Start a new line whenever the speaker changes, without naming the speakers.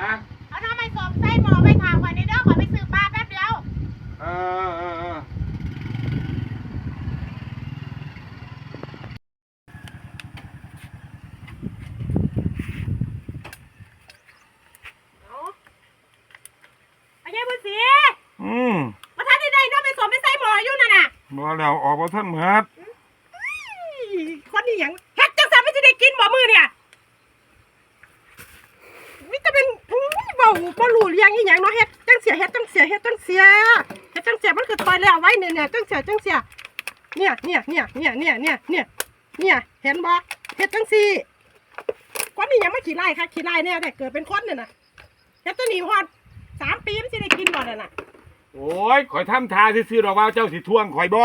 เอาน่าไมใส่หม้อไว้ทางไว้ในเด้อขอไปซื้อปลาแป๊บเดียว
เออเออเออ
ไอ้ยายบุญศรี
อืม
มาทันได้ได้เนาะไปสวมไปใส่หม้ออยู่นั่นน่ะ
บ่แล้วออกบ่ทันเหมือด
คนนี้หยังเฮ็ดจังซั่นไม่สิได้กินบ่มื้อเนี่ยมิจะเป็น อื้อเว้าบ่รู้เรื่องอีหยังเนาะเฮ็ดจังเสียเฮ็ดจังเสียเฮ็ดจังเสียเฮ็ดจังเสียมันคือคอยแล้วไว้เนี่ยเนี่ยจังเสียจังเสียเนี่ยเนี่ยเนี่ยเนี่ยเนี่ยเนี่ยเนี่ยเนี่ยเห็นบ่เฮ็ดจังซี่คนนี้ยังไม่ขี้ไล่ค่ะขี้ไล่แน่แต่เกิดเป็นคนเนี่ยน่ะเฮ็ดตัวนี้ฮอดสามปีมันสิได้กินบ่นั่นน่ะ
โอ้ยข่อยทำทาซื่อๆดอกว่าเจ้าสิทวงข่อยบ่